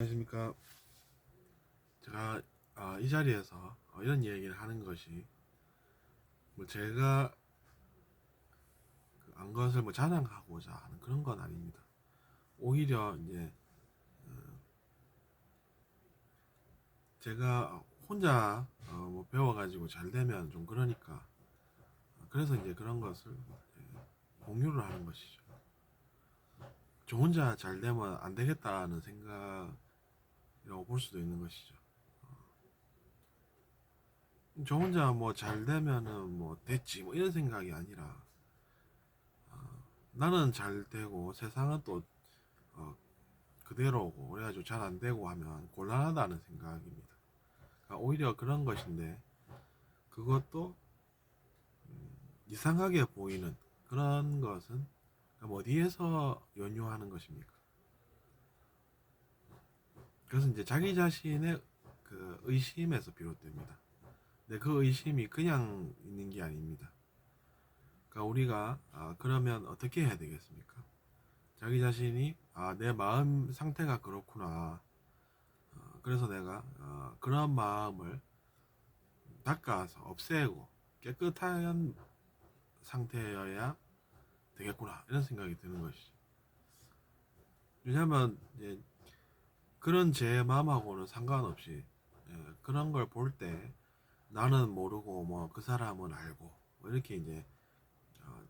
안녕하십니까. 제가 아, 이 자리에서 어, 이런 얘기를 하는 것이 뭐 제가 그안 것을 뭐 자랑하고자 하는 그런 건 아닙니다. 오히려 이제 어, 제가 혼자 어, 뭐 배워가지고 잘 되면 좀 그러니까 어, 그래서 이제 그런 것을 공유를 하는 것이죠. 저 혼자 잘 되면 안 되겠다는 생각이 라고 볼 수도 있는 것이죠. 어. 저 혼자 뭐 잘 되면은 뭐 됐지 뭐 이런 생각이 아니라 어, 나는 잘 되고 세상은 또 어, 그대로고 그래가지고 잘 안 되고 하면 곤란하다는 생각입니다. 그러니까 오히려 그런 것인데 그것도 음, 이상하게 보이는 그런 것은 어디에서 연유하는 것입니까? 그것은 이제 자기 자신의 그 의심에서 비롯됩니다. 근데 그 의심이 그냥 있는 게 아닙니다. 그러니까 우리가 아, 그러면 어떻게 해야 되겠습니까? 자기 자신이 아, 내 마음 상태가 그렇구나. 어, 그래서 내가 어, 그런 마음을 닦아서 없애고 깨끗한 상태여야 되겠구나 이런 생각이 드는 것이죠. 왜냐하면 이제 그런 제 마음하고는 상관없이 예, 그런 걸 볼 때 나는 모르고 뭐 그 사람은 알고 뭐 이렇게 이제 어,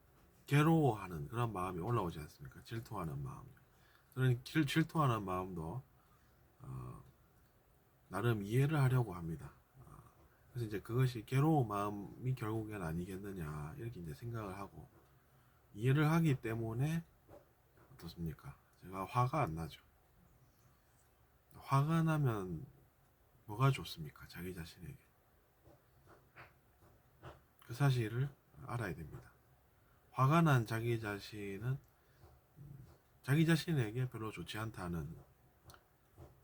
괴로워하는 그런 마음이 올라오지 않습니까? 질투하는 마음. 질, 질투하는 마음도 어, 나름 이해를 하려고 합니다. 어, 그래서 이제 그것이 괴로운 마음이 결국엔 아니겠느냐 이렇게 이제 생각을 하고 이해를 하기 때문에 어떻습니까? 제가 화가 안 나죠. 화가 나면 뭐가 좋습니까? 자기 자신에게. 그 사실을 알아야 됩니다. 화가 난 자기 자신은 음, 자기 자신에게 별로 좋지 않다는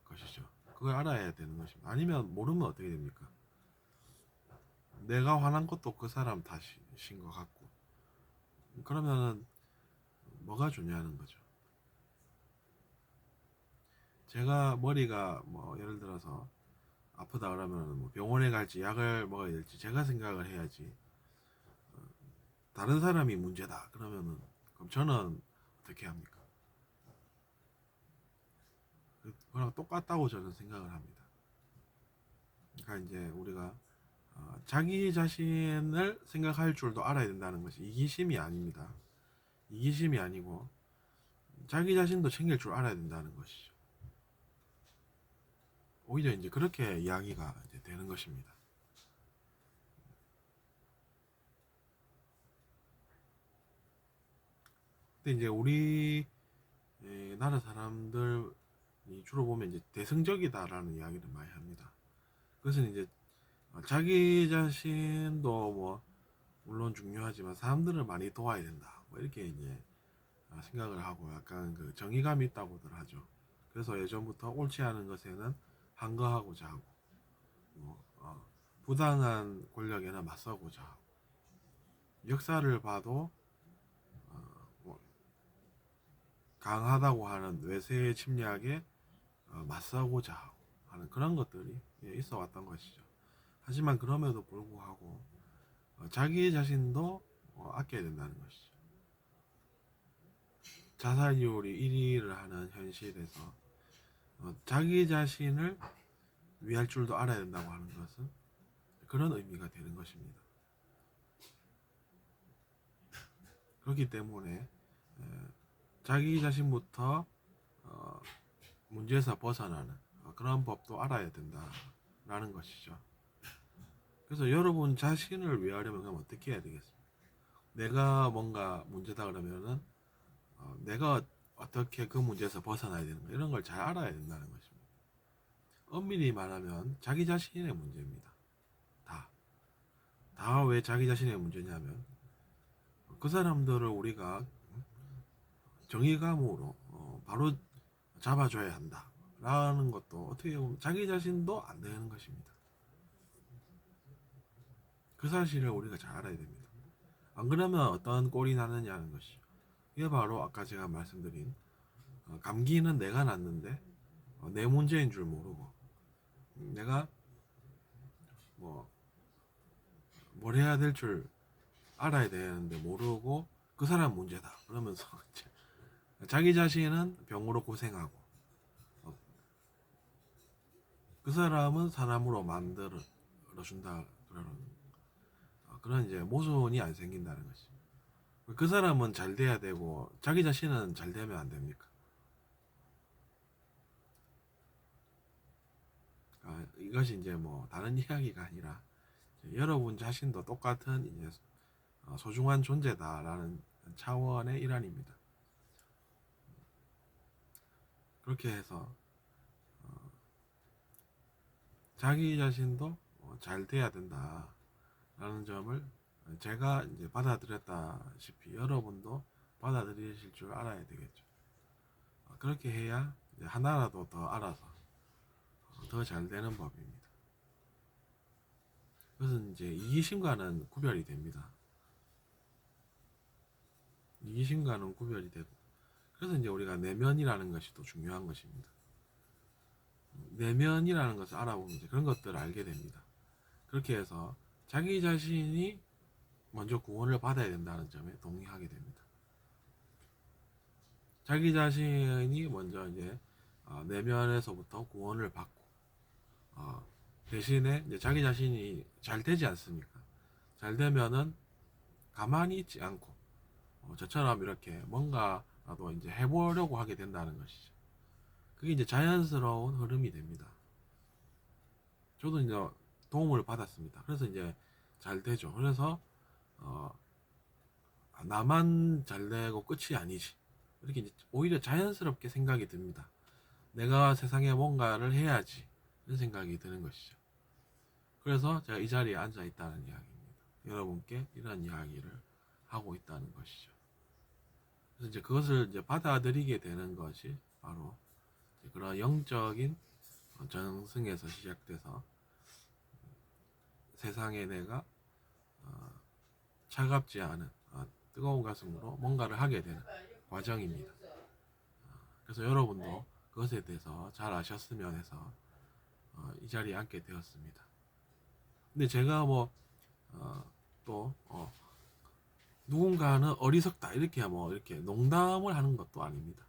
것이죠. 그걸 알아야 되는 것입니다. 아니면 모르면 어떻게 됩니까? 내가 화난 것도 그 사람 탓인 것 같고 그러면은 뭐가 좋냐는 거죠. 제가 머리가 뭐 예를 들어서 아프다 그러면 뭐 병원에 갈지 약을 먹어야 될지 제가 생각을 해야지 어, 다른 사람이 문제다 그러면은 그럼 저는 어떻게 합니까? 그거랑 똑같다고 저는 생각을 합니다. 그러니까 이제 우리가 어, 자기 자신을 생각할 줄도 알아야 된다는 것이 이기심이 아닙니다. 이기심이 아니고 자기 자신도 챙길 줄 알아야 된다는 것이죠. 오히려 이제 그렇게 이야기가 이제 되는 것입니다. 근데 이제 우리 에, 나라 사람들이 주로 보면 이제 대승적이다라는 이야기를 많이 합니다. 그것은 이제 어, 자기 자신도 뭐 물론 중요하지만 사람들을 많이 도와야 된다. 뭐 이렇게 이제 어, 생각을 하고 약간 그 정의감이 있다고들 하죠. 그래서 예전부터 옳지 않은 것에는 한거하고자 하고 뭐 어, 부당한 권력에는 맞서고자 하고 역사를 봐도 어, 뭐 강하다고 하는 외세의 침략에 어, 맞서고자 하고 하는 그런 것들이 예, 있어 왔던 것이죠. 하지만 그럼에도 불구하고 어, 자기 자신도 어, 아껴야 된다는 것이죠. 자살률이 1위를 하는 현실에서 어, 자기 자신을 위할 줄도 알아야 된다고 하는 것은 그런 의미가 되는 것입니다. 그렇기 때문에 에, 자기 자신부터 어, 문제에서 벗어나는 어, 그런 법도 알아야 된다라는 것이죠. 그래서 여러분 자신을 위하려면 어떻게 해야 되겠습니까? 내가 뭔가 문제다 그러면은 어, 내가 어떻게 그 문제에서 벗어나야 되는가 이런 걸 잘 알아야 된다는 것입니다. 엄밀히 말하면 자기 자신의 문제입니다. 다. 다 왜 자기 자신의 문제냐면 그 사람들을 우리가 정의감으로 어, 바로 잡아줘야 한다. 라는 것도 어떻게 보면 자기 자신도 안 되는 것입니다. 그 사실을 우리가 잘 알아야 됩니다. 안 그러면 어떤 꼴이 나느냐는 것이죠. 이게 바로 아까 제가 말씀드린 어, 감기는 내가 났는데 어, 내 문제인 줄 모르고 내가 뭐 뭘 해야 될 줄 알아야 되는데 모르고 그 사람 문제다. 그러면서 자기 자신은 병으로 고생하고 어, 그 사람은 사람으로 만들어 준다 어, 그런 이제 모순이 안 생긴다는 것이 그 사람은 잘 돼야 되고 자기 자신은 잘 되면 안 됩니까? 아, 이것이 이제 뭐 다른 이야기가 아니라 여러분 자신도 똑같은 이제 어, 소중한 존재다라는 차원의 일환입니다. 그렇게 해서 어, 자기 자신도 어, 잘 돼야 된다라는 점을 제가 이제 받아들였다시피 여러분도 받아들이실 줄 알아야 되겠죠. 어, 그렇게 해야 하나라도 더 알아서 더 잘 되는 법입니다. 그것은 이제 이기심과는 구별이 됩니다. 이기심과는 구별이 되고 그래서 이제 우리가 내면이라는 것이 또 중요한 것입니다. 내면이라는 것을 알아보면 이제 그런 것들을 알게 됩니다. 그렇게 해서 자기 자신이 먼저 구원을 받아야 된다는 점에 동의하게 됩니다. 자기 자신이 먼저 이제 어, 내면에서부터 구원을 받고 어, 대신에 이제 자기 자신이 잘 되지 않습니까? 잘 되면은 가만히 있지 않고 어, 저처럼 이렇게 뭔가라도 이제 해보려고 하게 된다는 것이죠. 그게 이제 자연스러운 흐름이 됩니다. 저도 이제 도움을 받았습니다. 그래서 이제 잘 되죠. 그래서 어, 아, 나만 잘 되고 끝이 아니지. 이렇게 오히려 자연스럽게 생각이 듭니다. 내가 세상에 뭔가를 해야지. 이런 생각이 드는 것이죠. 그래서 제가 이 자리에 앉아 있다는 이야기입니다. 여러분께 이런 이야기를 하고 있다는 것이죠. 그래서 이제 그것을 이제 받아들이게 되는 것이 바로 그런 영적인 전승에서 시작돼서 세상에 내가 어, 차갑지 않은 어, 뜨거운 가슴으로 뭔가를 하게 되는 과정입니다. 어, 그래서 여러분도 그것에 대해서 잘 아셨으면 해서 어, 이 자리에 앉게 되었습니다. 근데 제가 뭐, 어, 또, 어, 누군가는 어리석다, 이렇게 뭐, 이렇게 농담을 하는 것도 아닙니다.